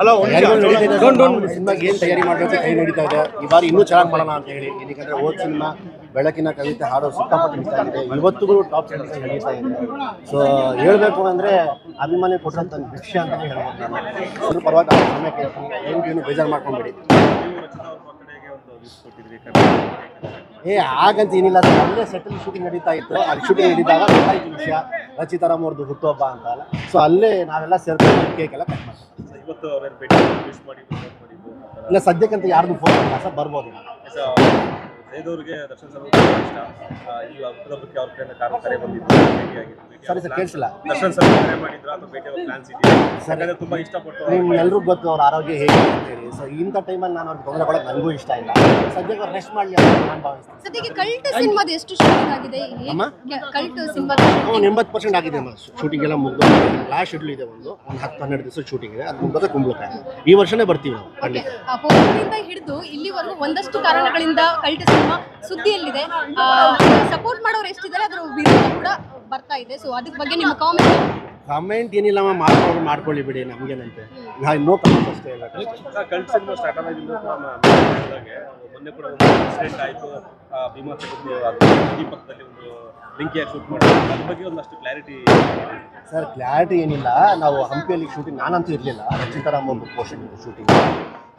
Hello ಸಿನಿಮಾಗೆ ಏನು ತಯಾರಿ ಮಾಡಬೇಕು ಕೈ ನಡೀತಾ ಇದೆ. ಈ ಬಾರಿ ಇನ್ನೂ ಚೆನ್ನಾಗಿ ಮಾಡೋಣ ಅಂತ ಹೇಳಿ. ಏನಕ್ಕೆ ಹೋದ ಸಿನಿಮಾ ಬೆಳಕಿನ ಕವಿತೆ ಹಾಡೋ ಸಿಕ್ಕಾಪಟ್ಟೆ ಆಗಿದೆ. ಇವತ್ತಿಗೂ ಟಾಪ್ ಸೆಂಟರ್ಸ್ ನಡೀತಾ ಇದೆ. ಸೊ ಹೇಳಬೇಕು ಅಂದ್ರೆ ಅಭಿಮಾನಿ ಕೊಟ್ಟಂತ ಭಿಕ್ಷೆ ಅಂತ ಹೇಳ್ಬೋದು ನಾನು. ಪರವಾಗಿ ಆ ಸಮಯ ಕೇಳ್ತೀನಿ. ಏನು ಏನು ಬೇಜಾರು ಮಾಡ್ಕೊಂಬೇಡಿ ಏ ಹಾಗಂತ ಏನಿಲ್ಲ ಅಲ್ಲೇ ಸೆಟಲ್ ಶೂಟಿಂಗ್ ನಡೀತಾ ಇತ್ತು. ಅಲ್ಲಿ ಶೂಟಿಂಗ್ ನಡೀತಾಗ ಗೊತ್ತಾಯ್ತು ವಿಷಯ. ರಚಿತಾರಾಮ್ ಅವ್ರದ್ದು ಹುಟ್ಟುಹಬ್ಬ ಅಂತ ಅಲ್ಲ. ಸೊ ಅಲ್ಲೇ ನಾವೆಲ್ಲ ಸೇರ್ಕೊಂಡು ಕೇಕ್ ಎಲ್ಲ ಕಟ್ ಮಾಡ್ತೀವಿ. ಇವತ್ತು ಅವ್ರನ್ನ ಭೇಟಿ ಮಾಡಿ. ಇಲ್ಲ ಸದ್ಯಕ್ಕಂತ ಯಾರ್ದು ಫೋನ್ ಬರ್ಬೋದು ಜಯದವ್ರಿಗೆ ದರ್ಶನ್ ಸರ್ ಇಷ್ಟ. ಈ ಹುಟ್ಟುಹಬ್ಬಕ್ಕೆ ಅವ್ರ ಕಡೆಯಿಂದ ಕಾರಣ ಕರೆ ಬಂದಿದ್ದು ಸರಿ ಸರ್ ಕೇಳಿಸಿಲ್ಲ. ದರ್ಶನ್ ಸರ್ ಕರೆ ಮಾಡಿದ್ರು ಅಥವಾ ಭೇಟಿ ಆಗೋ ಪ್ಲಾನ್ಸ್ ಇದೆಯಾ? ಯಾಕಂದ್ರೆ ತುಂಬಾ ಇಷ್ಟಪಟ್ಟು ನಿಮ್ಗೆ ಎಲ್ರಿಗೂ ಗೊತ್ತು ಅವ್ರ ಆರೋಗ್ಯ ಹೇಗೆ ಅಂತ ಹೇಳಿ. ಸೊ ಇಂಥ ಟೈಮಲ್ಲಿ ನಾನು ಅವ್ರಿಗೆ ತೊಂದರೆ ಕೊಡೋಕೆ ನನಗೂ ಇಷ್ಟ ಇಲ್ಲ. ಸದ್ಯಕ್ಕೆ ರೆಸ್ಟ್ ಮಾಡಲಿ ಅಂತ ನಾನು ಭಾವಿಸ್ತೀನಿ. ಸದ್ಯಕ್ಕೆ ಕಲ್ಟ್ ಸಿನಿಮಾದ ಎಷ್ಟು ಶೂಟಿಂಗ್ ಆಗಿದೆ ಅಮ್ಮ? ಕಲ್ಟ್ ಸಿನಿಮಾದ? ಒಂದು ಎಂಬತ್ತು ಪರ್ಸೆಂಟ್ ಆಗಿದೆ ಶೂಟಿಂಗ್ ಎಲ್ಲ ಮುಗ್ದು ಲಾಸ್ಟ್ ಶೆಡ್ಯೂಲ್ ಇದೆ ಒಂದು. ಒಂದು ಹತ್ತು ಹನ್ನೆರಡು ದಿವಸ ಶೂಟಿಂಗ್ ಇದೆ. ಅದು ಮುಗ್ದೋದೆ ಕುಂಬಳಕಾಯಿ. ಈ ವರ್ಷನೇ ಬರ್ತೀವಿ ನಾವು ಹಿಡಿದು ಇಲ್ಲಿವರೆಗೂ ಒಂದಷ್ಟು ಕಾರಣಗಳಿಂದ ಕಲ್ಟ್ ಸಿನಿಮಾ ಸುದ್ದಿಯಲ್ಲಿದೆ. ಸಪೋರ್ಟ್ ಮಾಡೋರು ಎಷ್ಟಿದ್ದಾರೆ ಅದರ ವಿರೋಧ ಕೂಡ ಬರ್ತಾ ಇದೆ. ಸೊ ಅದಕ್ಕೆ ಬಗ್ಗೆ ನಿಮ್ಮ ಕಾಮೆಂಟ್ ಕಮೆಂಟ್ ಏನಿಲ್ಲಮ್ಮ ಮಾಡ್ಕೊಂಡು ಮಾಡ್ಕೊಳ್ಳಿ ಬಿಡಿ ನಮ್ಗೇನಂತೆ ನಾನು ನೋ ಕಮೆಂಟ್ ಅಷ್ಟೇ ಕಲ್ಟ್ ಸಿನಿಮಾ ಸ್ಟಾರ್ಟ್ ಆದಾಗಿಂದ ಕೂಡ ಮೊನ್ನೆ ಕೂಡ ಒಂದು ಇನ್ಸಿಡೆಂಟ್ ಆಯಿತು. ಭೀಮಾ ಪಕ್ಕದಲ್ಲಿ ಒಂದು ಬೆಂಕಿಯಾಗಿ ಶೂಟ್ ಮಾಡಿದ್ರು. ಅದ್ರ ಬಗ್ಗೆ ಒಂದಷ್ಟು ಕ್ಲಾರಿಟಿ ಸರ್ ಕ್ಲಾರಿಟಿ ಏನಿಲ್ಲ. ನಾವು ಹಂಪಿಯಲ್ಲಿ ಶೂಟಿಂಗ್ ನಾನಂತೂ ಇರಲಿಲ್ಲ. ರಚಿತಾರಾಮ್ ಅವ್ರದ್ದು ಪೋರ್ಷನ್ ಶೂಟಿಂಗ್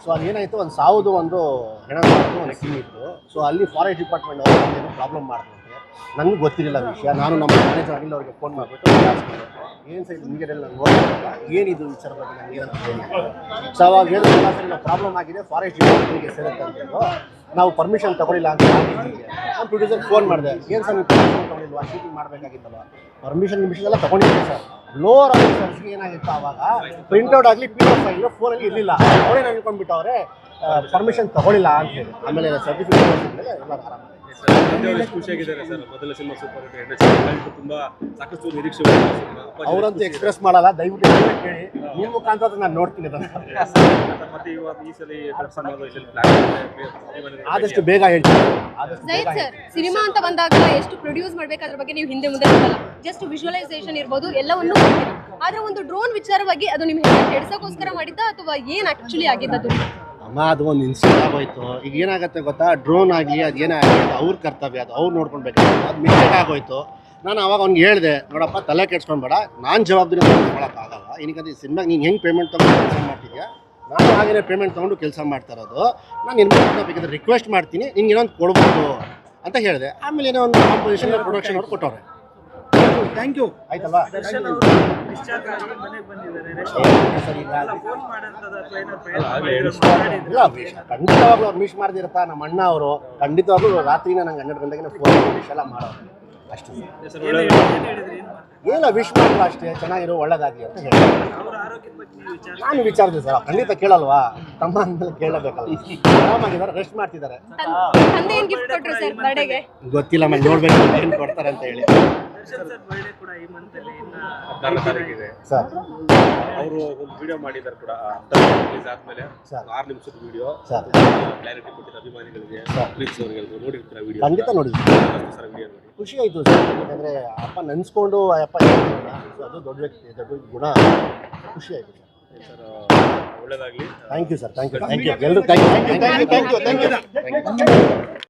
ಸೊ ಅಲ್ಲಿ ಏನಾಯಿತು ಒಂದು ಸಾವುದು ಒಂದು ಹೆಣ ಒಂದು ಸ್ಕೀಮ್ ಇತ್ತು. ಸೊ ಅಲ್ಲಿ ಫಾರೆಸ್ಟ್ ಡಿಪಾರ್ಟ್ಮೆಂಟ್ ಅವರು ಏನೋ ಪ್ರಾಬ್ಲಮ್ ಮಾಡ್ತಾರೆ ನನಗೆ ಗೊತ್ತಿರಲಿಲ್ಲ ವಿಷಯ. ನಾನು ನಮ್ಮ ಮ್ಯಾನೇಜರ್ ಆಗಿಲ್ಲ, ಅವ್ರಿಗೆ ಫೋನ್ ಮಾಡಿಬಿಟ್ಟು ಏನು ಸೈಡ್ ನಿಮಗೆ ನಾನು ಏನಿದು ವಿಚಾರ ಬಗ್ಗೆ ನನಗೆ ಏನಂತ ಸೊ ಅವಾಗ ಸರ್ ಪ್ರಾಬ್ಲಮ್ ಆಗಿದೆ. ಫಾರೆಸ್ಟ್ ಡಿಪಾರ್ಟ್ಮೆಂಟ್ಗೆ ಸೇರುತ್ತೆ ಅಂತ ನಾವು ಪರ್ಮಿಷನ್ ತೊಗೊಳಿಲ್ಲ ಅಂತ. ನಾನು ಪ್ರೊಡ್ಯೂಸರ್ ಫೋನ್ ಮಾಡಿದೆ. ಏನು ಸರ್, ನೀವು ಪರ್ಮಿಷನ್ ತಗೊಳ್ಳಿಲ್ವಾ ಶೂಟಿಂಗ್ ಮಾಡಬೇಕಾಗಿತ್ತಲ್ವ? ಪರ್ಮಿಷನ್ ನಿಮಿಷದೆಲ್ಲ ಎಲ್ಲ ತಗೊಂಡಿದ್ದೆ ಸರ್. ಲೋವರ್ ಆಫೀಸರ್ಸ್ಗೆ ಏನಾಗಿತ್ತು ಆವಾಗ? ಪ್ರಿಂಟ್ಔಟ್ ಆಗಲಿ ಪಿ ಎಫ್ ಫೈಲ್ ಫೋನಲ್ಲಿ ಇರಲಿಲ್ಲ. ಅವರೇ ಅನ್ಕೊಂಡ್ಬಿಟ್ಟವ್ರೆ ಪರ್ಮಿಷನ್ ತಗೊಳ್ಳಿಲ್ಲ ಅಂತ ಹೇಳಿ. ಆಮೇಲೆ ಸರ್ಟಿಫಿಕೇಟ್ ಖುಷಿಯಾಗಿದ್ದಾರೆ ಸರ್ ಮೊದಲ ಸಿನಿಮಾ ಸೂಪರ್ ಹಿಟ್ ಎರಡನೇ ಸಿನಿಮಾ ತುಂಬಾ ಸಾಕಷ್ಟು ನಿರೀಕ್ಷೆ ಮಾಡಿದ ಅವರಂತೂ ಎಕ್ಸ್ಪ್ರೆಸ್ ಮಾಡಲ್ಲ. ದಯವಿಟ್ಟು ಕೇಳಿ. ನಿಮ್ಮ ಮುಖಾಂತರ ನಾನು ನೋಡ್ತೀನಿ ಅದನ್ನು ಮತ್ತೆ ಇವಾಗ ಈ ಸಲ ಆದಷ್ಟು ಬೇಗ ಹೇಳ್ತೀನಿ. ಆದಷ್ಟು ಬೇಗ ಸರ್ ಸಿನಿಮಾ ಅಂತ ಬಂದಾಗ ಎಷ್ಟು ಪ್ರೊಡ್ಯೂಸ್ ಮಾಡ್ಬೇಕು ಅದ್ರ ಬಗ್ಗೆ ನೀವು ಹಿಂದೆ ಮುಂದೆ ನೋಡಲ್ಲ. ಜಸ್ಟ್ ವಿಜುವಲೈಸೇಷನ್ ಇರ್ಬೋದು ಎಲ್ಲವನ್ನೂ ಆದ್ರೆ ಒಂದು ಡ್ರೋನ್ ವಿಚಾರವಾಗಿ ಅದು ನಿಮ್ಗೆ ಕೆಡಿಸೋಕೋಸ್ಕರ ಮಾಡಿದ್ದ ಅಥವಾ ಏನ್ ಆಕ್ಚುಲಿ ಆಗಿದ್ದದು ಅದು ಒಂದು ಇನ್ಸಿಡೆಂಟ್ ಆಗೋಯ್ತು. ಈಗ ಏನಾಗುತ್ತೆ ಗೊತ್ತಾ? ಡ್ರೋನ್ ಆಗಲಿ, ಅದು ಏನಾಗಲಿ ಅದು ಅವ್ರ ಕರ್ತವ್ಯ ಅದು. ಅವ್ರು ನೋಡ್ಕೊಳ್ಬೇಕು ಅದು ಮಿಸ್ಟೇಕ್ ಆಗೋಯ್ತು. ನಾನು ಅವಾಗ ಅವ್ನಿಗೆ ಹೇಳಿದೆ, ನೋಡಪ್ಪ, ತಲೆ ಕೆಡ್ಸ್ಕೊಂಬೇಡ ನಾನು ಜವಾಬ್ದಾರಿ ಮಾಡೋಕ್ಕಾಗಲ್ಲ ಏನಕ್ಕೆ ಈ ಸಿನಿಮಾಗೆ ನೀನು ಹೆಂಗೆ ಪೇಮೆಂಟ್ ತೊಗೊಂಡು ಕೆಲಸ ಮಾಡ್ತಿದ್ಯಾ? ನಾನು ಹಾಗೇನೆ ಪೇಮೆಂಟ್ ತೊಗೊಂಡು ಕೆಲಸ ಮಾಡ್ತಾ ಇರೋದು. ನಾನು ನಿನ್ನ ಬೇಕಾದ್ರೆ ರಿಕ್ವೆಸ್ಟ್ ಮಾಡ್ತೀನಿ. ನಿನ್ಗೆ ಇನ್ನೊಂದು ಕೊಡ್ಬೋದು ಅಂತ ಹೇಳಿದೆ. ಆಮೇಲೆ ಏನೋ ಒಂದು ಕಾಂಪೋಸಿಷನ್ ಪ್ರೊಡಕ್ಷನ್ ಅವ್ರು ಕೊಟ್ಟವ್ರೆ. ಥ್ಯಾಂಕ್ ಯು ಆಯ್ತಲ್ವಾ ಸರ್ ಈಗ ಇಲ್ಲ ವಿಶ್ ಖಂಡಿತವಾಗ್ಲೂ ಅವ್ರು ಮಿಸ್ ಮಾಡ್ದಿರತ್ತಾ? ನಮ್ಮ ಅಣ್ಣ ಅವರು. ಖಂಡಿತವಾಗ್ಲೂ ರಾತ್ರಿನ ನಂಗೆ ಹನ್ನೆರಡು ಗಂಟೆಗೆ ಫೋನ್ ವಿಶ್ ಎಲ್ಲ ಮಾಡೋರು. ಅಷ್ಟೇ ಇಲ್ಲ ಏನಿಲ್ಲ ವಿಶ್ ಮಾಡಲ್ಲ ಅಷ್ಟೇ. ಚೆನ್ನಾಗಿರೋ ಒಳ್ಳೇದಾಗಲಿ ಅಂತ ಹೇಳಿ. ನಾನು ವಿಚಾರಿಸಿದೆ ಸರ್. ಖಂಡಿತ ಕೇಳಲ್ವಾ? ತಮ್ಮ ಅಂದ್ಮೇಲೆ ಕೇಳಬೇಕಲ್ಲ. ಆರಾಮಾಗಿದ್ದಾರೆ ರೆಸ್ಟ್ ಮಾಡ್ತಿದ್ದಾರೆ. ತಂದೆ ಏನ್ ಗಿಫ್ಟ್ ಕೊಟ್ರು ಸರ್ ಬರ್ಡೇಗೆ ಗೊತ್ತಿಲ್ಲ ಮೇಲೆ ನೋಡ್ಬೇಕು ಏನು ಕೊಡ್ತಾರೆ ಅಂತ ಹೇಳಿ. ಹದಿನಾರನೇ ತಾರೀಕಿದೆ ಸರ್. ಅವರು ಒಂದು ವಿಡಿಯೋ ಮಾಡಿದ್ದಾರೆ ಕೂಡ. ರಿಲೀಸ್ ಆದ್ಮೇಲೆ. ಆರು ನಿಮಿಷದ ವಿಡಿಯೋ ಸರ್. ಕ್ಲಾರಿಟಿ ಕೊಟ್ಟಿದ್ದ ಅಭಿಮಾನಿಗಳಿಗೆ ಸರ್. ಪ್ರೀತ್ಸ್ ಅವರಿಗೆ ನೋಡಿರ್ತೀರ ವಿಡಿಯೋ ಖಂಡಿತ ನೋಡಿ ಸರ್ ವಿಡಿಯೋ ನೋಡಿ. ಖುಷಿ ಆಯ್ತು ಸರ್. ಯಾಕಂದರೆ ಅಪ್ಪ ನೆನೆಸ್ಕೊಂಡು ಅಪ್ಪ ಸೊ ಅದು ದೊಡ್ಡ ವ್ಯಕ್ತಿ ದೊಡ್ಡ ಗುಣ. ಖುಷಿ ಆಯ್ತು ಸರ್ ಸರ್ ಒಳ್ಳೇದಾಗ್ಲಿ. Thank you sir thank you thank you ಎಲ್ಲರೂ thank you thank you thank you thank you